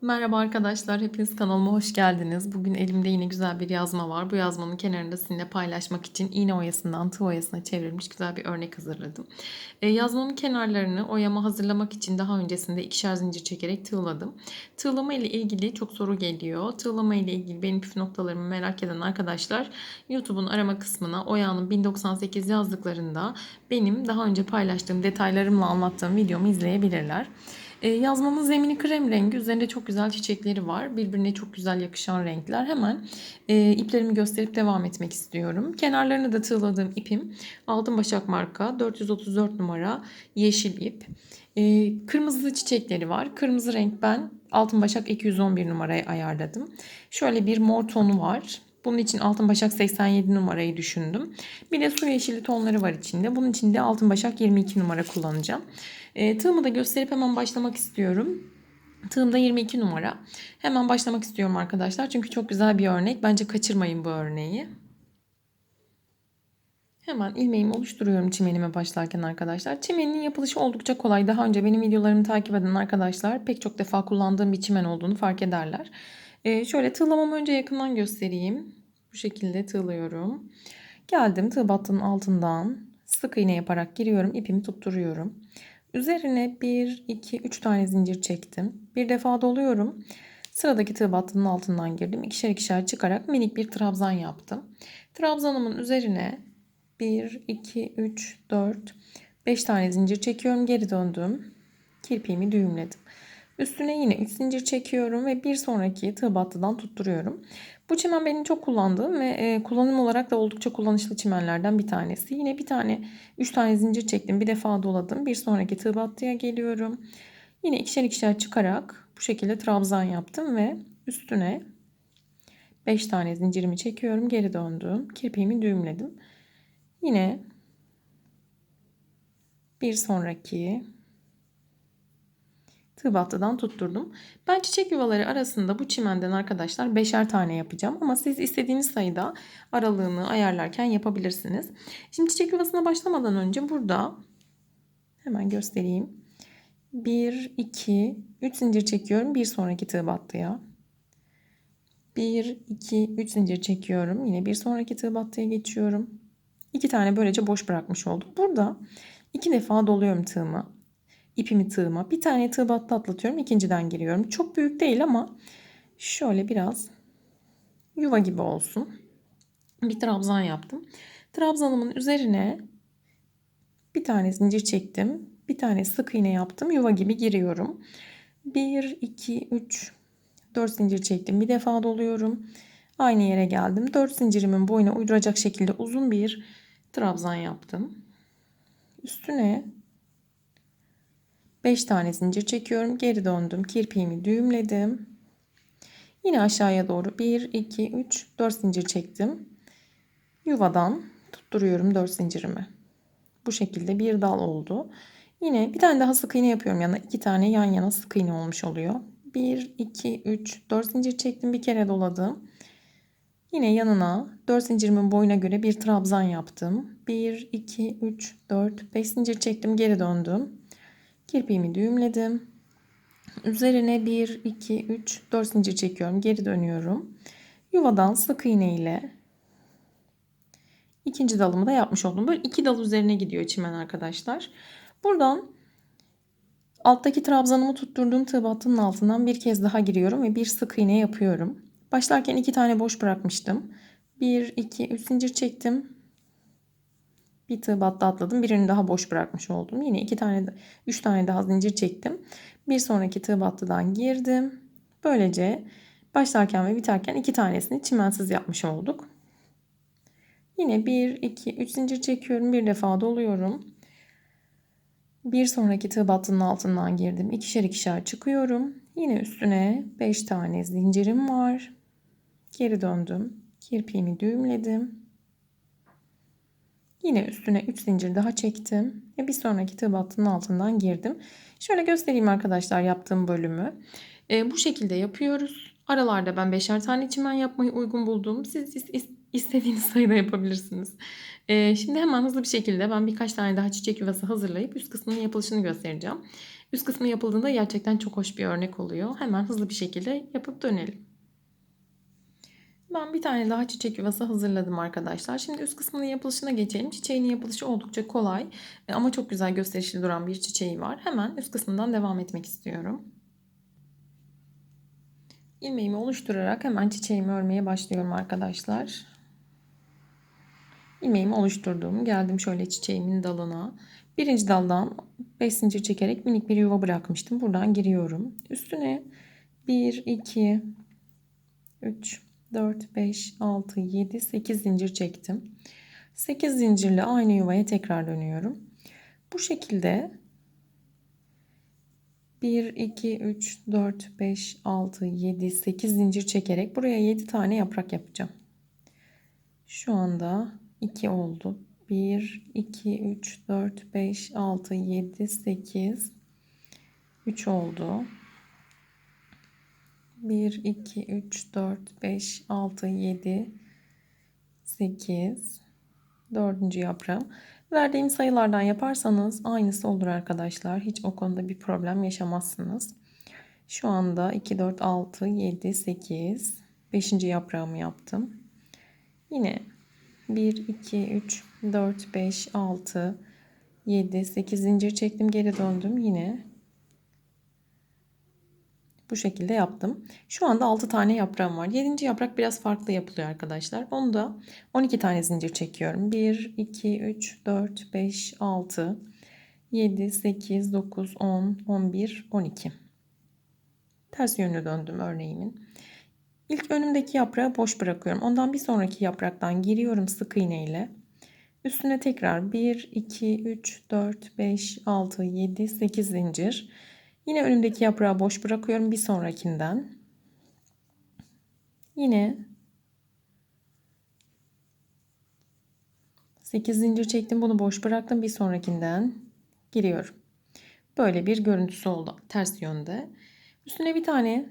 Merhaba arkadaşlar, hepiniz kanalıma hoş geldiniz. Bugün elimde yine güzel bir yazma var. Bu yazmanın kenarında sizinle paylaşmak için iğne oyasından tığ oyasına çevrilmiş güzel bir örnek hazırladım. E, yazmamın kenarlarını oyama hazırlamak için daha öncesinde ikişer zincir çekerek tığladım. Tığlama ile ilgili çok soru geliyor. Tığlama ile ilgili benim püf noktalarımı merak eden arkadaşlar YouTube'un arama kısmına oyanın 1098 yazdıklarında benim daha önce paylaştığım detaylarımla anlattığım videomu izleyebilirler. E, yazmamın zemini krem rengi. Üzerinde çok güzel çiçekleri var. Birbirine çok güzel yakışan renkler. Hemen e, iplerimi gösterip devam etmek istiyorum. Kenarlarını da tığladığım ipim Altın Başak marka 434 numara yeşil ip. E, kırmızı çiçekleri var. Kırmızı renk ben Altın Başak 211 numaraya ayarladım. Şöyle bir mor tonu var. Bunun için Altın Başak 87 numarayı düşündüm. Bir de su yeşili tonları var içinde. Bunun için de Altın Başak 22 numara kullanacağım. E, tığımı da gösterip hemen başlamak istiyorum. Tığımda 22 numara. Hemen başlamak istiyorum arkadaşlar. Çünkü çok güzel bir örnek. Bence kaçırmayın bu örneği. Hemen ilmeğimi oluşturuyorum çimenime başlarken arkadaşlar. Çimenin yapılışı oldukça kolay. Daha önce benim videolarımı takip eden arkadaşlar pek çok defa kullandığım bir çimen olduğunu fark ederler. Ee, şöyle tığlamamı önce yakından göstereyim. Bu şekilde tığlıyorum. Geldim tığ battının altından sık iğne yaparak giriyorum. ipimi tutturuyorum. Üzerine 1, 2, 3 tane zincir çektim. Bir defa doluyorum. Sıradaki tığ battının altından girdim. İkişer ikişer çıkarak minik bir trabzan yaptım. Trabzanımın üzerine 1, 2, 3, 4, 5 tane zincir çekiyorum. Geri döndüm. Kirpiğimi düğümledim. Üstüne yine 3 zincir çekiyorum ve bir sonraki tığ battıdan tutturuyorum. Bu çimen benim çok kullandığım ve e, kullanım olarak da oldukça kullanışlı çimenlerden bir tanesi. Yine bir tane 3 tane zincir çektim. Bir defa doladım. Bir sonraki tığ battıya geliyorum. Yine ikişer ikişer çıkarak bu şekilde trabzan yaptım ve üstüne 5 tane zincirimi çekiyorum. Geri döndüm. Kirpiğimi düğümledim. Yine bir sonraki tığ battıdan tutturdum. Ben çiçek yuvaları arasında bu çimenden arkadaşlar beşer tane yapacağım. Ama siz istediğiniz sayıda aralığını ayarlarken yapabilirsiniz. Şimdi çiçek yuvasına başlamadan önce burada hemen göstereyim. 1, 2, 3 zincir çekiyorum. Bir sonraki tığ battıya. 1, 2, 3 zincir çekiyorum. Yine bir sonraki tığ battıya geçiyorum. 2 tane böylece boş bırakmış olduk. Burada iki defa doluyorum tığımı ipimi tığıma. Bir tane tığ battı atlatıyorum. ikinciden giriyorum. Çok büyük değil ama şöyle biraz yuva gibi olsun. Bir trabzan yaptım. Trabzanımın üzerine bir tane zincir çektim. Bir tane sık iğne yaptım. Yuva gibi giriyorum. 1, 2, 3, 4 zincir çektim. Bir defa doluyorum. Aynı yere geldim. 4 zincirimin boyuna uyduracak şekilde uzun bir trabzan yaptım. Üstüne 5 tane zincir çekiyorum. Geri döndüm. Kirpiğimi düğümledim. Yine aşağıya doğru 1, 2, 3, 4 zincir çektim. Yuvadan tutturuyorum 4 zincirimi. Bu şekilde bir dal oldu. Yine bir tane daha sık iğne yapıyorum yanına. 2 tane yan yana sık iğne olmuş oluyor. 1, 2, 3, 4 zincir çektim. Bir kere doladım. Yine yanına 4 zincirimin boyuna göre bir trabzan yaptım. 1, 2, 3, 4, 5 zincir çektim. Geri döndüm. Kirpiğimi düğümledim. Üzerine 1, 2, 3, 4 zincir çekiyorum. Geri dönüyorum. Yuvadan sık iğne ile ikinci dalımı da yapmış oldum. Böyle iki dal üzerine gidiyor çimen arkadaşlar. Buradan alttaki trabzanımı tutturduğum tığ battının altından bir kez daha giriyorum ve bir sık iğne yapıyorum. Başlarken iki tane boş bırakmıştım. 1, 2, 3 zincir çektim. Bir tığ battı atladım. Birini daha boş bırakmış oldum. Yine iki tane, üç tane daha zincir çektim. Bir sonraki tığ battıdan girdim. Böylece başlarken ve biterken iki tanesini çimensiz yapmış olduk. Yine bir, iki, üç zincir çekiyorum. Bir defa doluyorum. Bir sonraki tığ battının altından girdim. İkişer ikişer çıkıyorum. Yine üstüne beş tane zincirim var. Geri döndüm. Kirpiğimi düğümledim. Yine üstüne 3 zincir daha çektim. Ve bir sonraki tığ battının altından girdim. Şöyle göstereyim arkadaşlar yaptığım bölümü. E, bu şekilde yapıyoruz. Aralarda ben beşer tane çimen yapmayı uygun buldum. Siz istediğiniz sayıda yapabilirsiniz. E, şimdi hemen hızlı bir şekilde ben birkaç tane daha çiçek yuvası hazırlayıp üst kısmının yapılışını göstereceğim. Üst kısmı yapıldığında gerçekten çok hoş bir örnek oluyor. Hemen hızlı bir şekilde yapıp dönelim. Ben bir tane daha çiçek yuvası hazırladım arkadaşlar. Şimdi üst kısmının yapılışına geçelim. Çiçeğin yapılışı oldukça kolay e, ama çok güzel gösterişli duran bir çiçeği var. Hemen üst kısmından devam etmek istiyorum. İlmeğimi oluşturarak hemen çiçeğimi örmeye başlıyorum arkadaşlar. İlmeğimi oluşturduğum geldim şöyle çiçeğimin dalına. Birinci daldan 5 zincir çekerek minik bir yuva bırakmıştım. Buradan giriyorum. Üstüne 1, 2, 3, 4, 5, 6, 7, 8 zincir çektim. 8 zincirle aynı yuvaya tekrar dönüyorum. Bu şekilde 1, 2, 3, 4, 5, 6, 7, 8 zincir çekerek buraya 7 tane yaprak yapacağım. Şu anda 2 oldu. 1, 2, 3, 4, 5, 6, 7, 8, 3 oldu. 1, 2, 3, 4, 5, 6, 7, 8, dördüncü yaprağım. Verdiğim sayılardan yaparsanız aynısı olur arkadaşlar. Hiç o konuda bir problem yaşamazsınız. Şu anda 2, 4, 6, 7, 8, 5. yaprağımı yaptım. Yine 1, 2, 3, 4, 5, 6, 7, 8 zincir çektim. Geri döndüm. Yine bu şekilde yaptım. Şu anda 6 tane yaprağım var. 7. yaprak biraz farklı yapılıyor arkadaşlar. Onu da 12 tane zincir çekiyorum. 1, 2, 3, 4, 5, 6, 7, 8, 9, 10, 11, 12. Ters yönlü döndüm örneğimin. İlk önümdeki yaprağı boş bırakıyorum. Ondan bir sonraki yapraktan giriyorum sık iğne ile. Üstüne tekrar 1, 2, 3, 4, 5, 6, 7, 8 zincir. Yine önümdeki yaprağı boş bırakıyorum bir sonrakinden. Yine 8 zincir çektim. Bunu boş bıraktım. Bir sonrakinden giriyorum. Böyle bir görüntüsü oldu ters yönde. Üstüne bir tane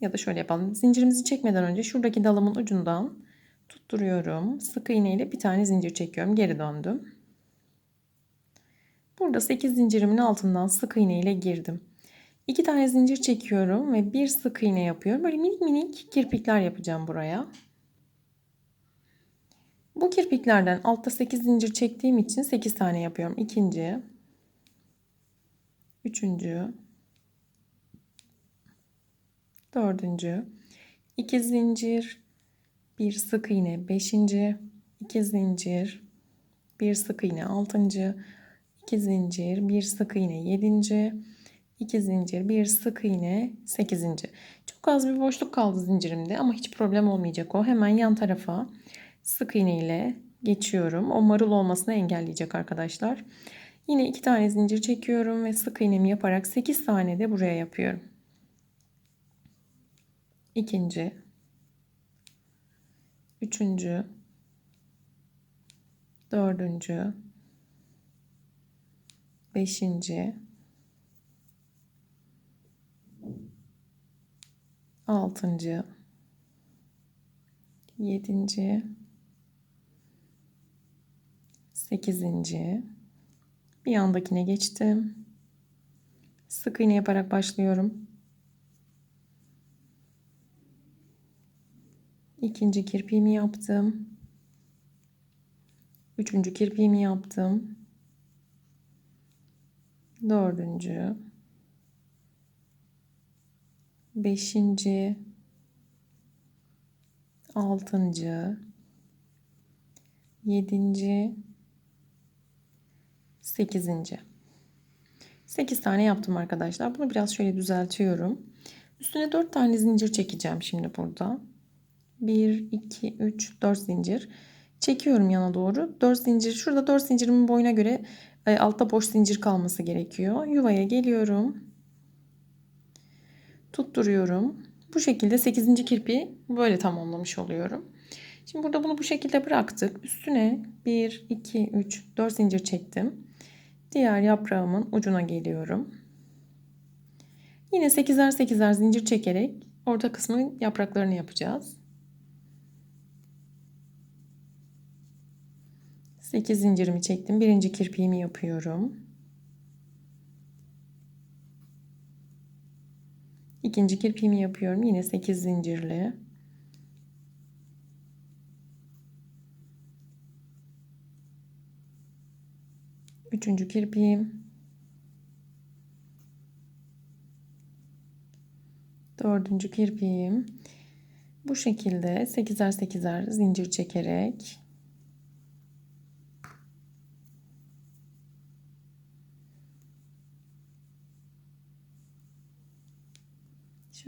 ya da şöyle yapalım. Zincirimizi çekmeden önce şuradaki dalımın ucundan tutturuyorum. Sık iğne ile bir tane zincir çekiyorum. Geri döndüm. Burada 8 zincirimin altından sık iğne ile girdim. 2 tane zincir çekiyorum ve bir sık iğne yapıyorum. Böyle minik minik kirpikler yapacağım buraya. Bu kirpiklerden altta 8 zincir çektiğim için 8 tane yapıyorum. İkinci, üçüncü, dördüncü, 2 zincir, bir sık iğne, beşinci, 2 zincir, bir sık iğne, altıncı, 2 zincir, bir sık iğne 7. 2 zincir, bir sık iğne 8. Çok az bir boşluk kaldı zincirimde ama hiç problem olmayacak o. Hemen yan tarafa sık iğne ile geçiyorum. O marul olmasını engelleyecek arkadaşlar. Yine iki tane zincir çekiyorum ve sık iğnemi yaparak 8 tane de buraya yapıyorum. İkinci, üçüncü, dördüncü, beşinci, altıncı, yedinci, sekizinci, bir yandakine geçtim. Sık iğne yaparak başlıyorum. İkinci kirpiğimi yaptım. Üçüncü kirpiğimi yaptım dördüncü, beşinci, altıncı, yedinci, sekizinci. Sekiz tane yaptım arkadaşlar. Bunu biraz şöyle düzeltiyorum. Üstüne dört tane zincir çekeceğim şimdi burada. Bir, iki, üç, dört zincir. Çekiyorum yana doğru. Dört zincir. Şurada dört zincirimin boyuna göre altta boş zincir kalması gerekiyor. Yuvaya geliyorum. Tutturuyorum. Bu şekilde 8. kirpi böyle tamamlamış oluyorum. Şimdi burada bunu bu şekilde bıraktık. Üstüne 1, 2, 3, 4 zincir çektim. Diğer yaprağımın ucuna geliyorum. Yine 8'er 8'er zincir çekerek orta kısmın yapraklarını yapacağız. 8 zincirimi çektim. Birinci kirpiğimi yapıyorum. İkinci kirpiğimi yapıyorum. Yine 8 zincirli. Üçüncü kirpiğim. Dördüncü kirpiğim. Bu şekilde 8'er 8'er zincir çekerek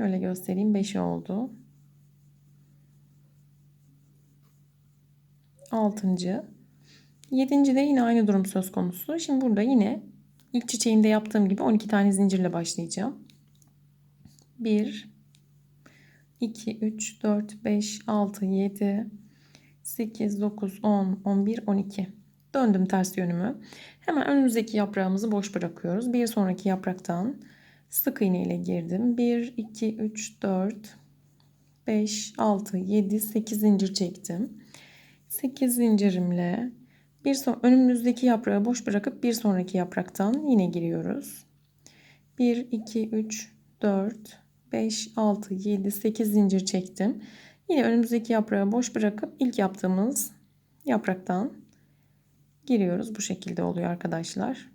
Şöyle göstereyim. 5 oldu. 6. 7. de yine aynı durum söz konusu. Şimdi burada yine ilk çiçeğimde yaptığım gibi 12 tane zincirle başlayacağım. 1 2 3 4 5 6 7 8 9 10 11 12 döndüm ters yönümü. Hemen önümüzdeki yaprağımızı boş bırakıyoruz. Bir sonraki yapraktan Sık iğne ile girdim. 1, 2, 3, 4, 5, 6, 7, 8 zincir çektim. 8 zincirimle bir son önümüzdeki yaprağı boş bırakıp bir sonraki yapraktan yine giriyoruz. 1, 2, 3, 4, 5, 6, 7, 8 zincir çektim. Yine önümüzdeki yaprağı boş bırakıp ilk yaptığımız yapraktan giriyoruz. Bu şekilde oluyor arkadaşlar.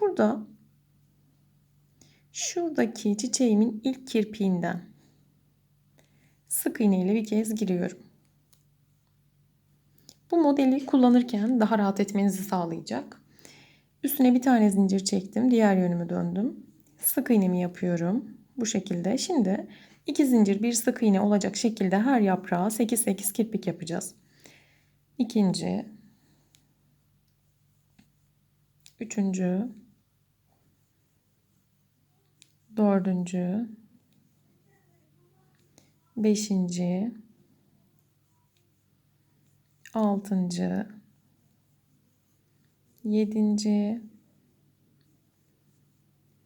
Burada şuradaki çiçeğimin ilk kirpiğinden sık iğne ile bir kez giriyorum. Bu modeli kullanırken daha rahat etmenizi sağlayacak. Üstüne bir tane zincir çektim. Diğer yönümü döndüm. Sık iğnemi yapıyorum. Bu şekilde. Şimdi iki zincir bir sık iğne olacak şekilde her yaprağa 8-8 kirpik yapacağız. İkinci. Üçüncü dördüncü, beşinci, altıncı, yedinci,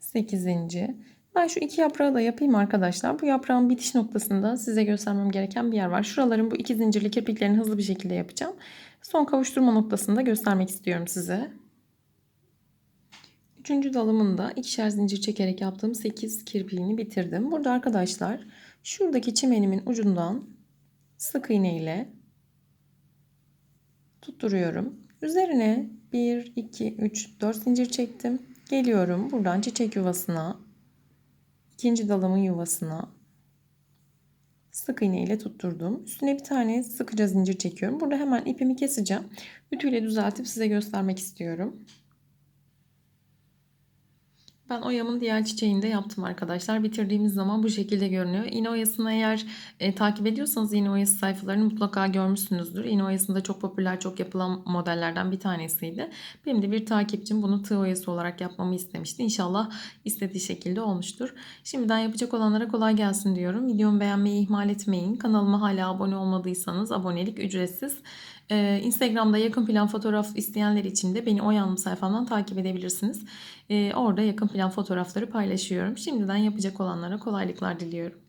sekizinci. Ben şu iki yaprağı da yapayım arkadaşlar. Bu yaprağın bitiş noktasında size göstermem gereken bir yer var. Şuraların bu iki zincirli kirpiklerini hızlı bir şekilde yapacağım. Son kavuşturma noktasında göstermek istiyorum size. Üçüncü dalımında ikişer zincir çekerek yaptığım 8 kirpiğini bitirdim. Burada arkadaşlar şuradaki çimenimin ucundan sık iğne ile tutturuyorum. Üzerine 1, 2, 3, 4 zincir çektim. Geliyorum buradan çiçek yuvasına, ikinci dalımın yuvasına sık iğne ile tutturdum. Üstüne bir tane sıkıca zincir çekiyorum. Burada hemen ipimi keseceğim. Ütüyle düzeltip size göstermek istiyorum. Ben oyamın diğer çiçeğini de yaptım arkadaşlar. Bitirdiğimiz zaman bu şekilde görünüyor. İğne oyasını eğer e, takip ediyorsanız iğne oyası sayfalarını mutlaka görmüşsünüzdür. İğne oyasında çok popüler, çok yapılan modellerden bir tanesiydi. Benim de bir takipçim bunu tığ oyası olarak yapmamı istemişti. İnşallah istediği şekilde olmuştur. Şimdiden yapacak olanlara kolay gelsin diyorum. Videomu beğenmeyi ihmal etmeyin. Kanalıma hala abone olmadıysanız abonelik ücretsiz. Ee, Instagram'da yakın plan fotoğraf isteyenler için de beni o sayfamdan takip edebilirsiniz. Ee, orada yakın plan fotoğrafları paylaşıyorum. Şimdiden yapacak olanlara kolaylıklar diliyorum.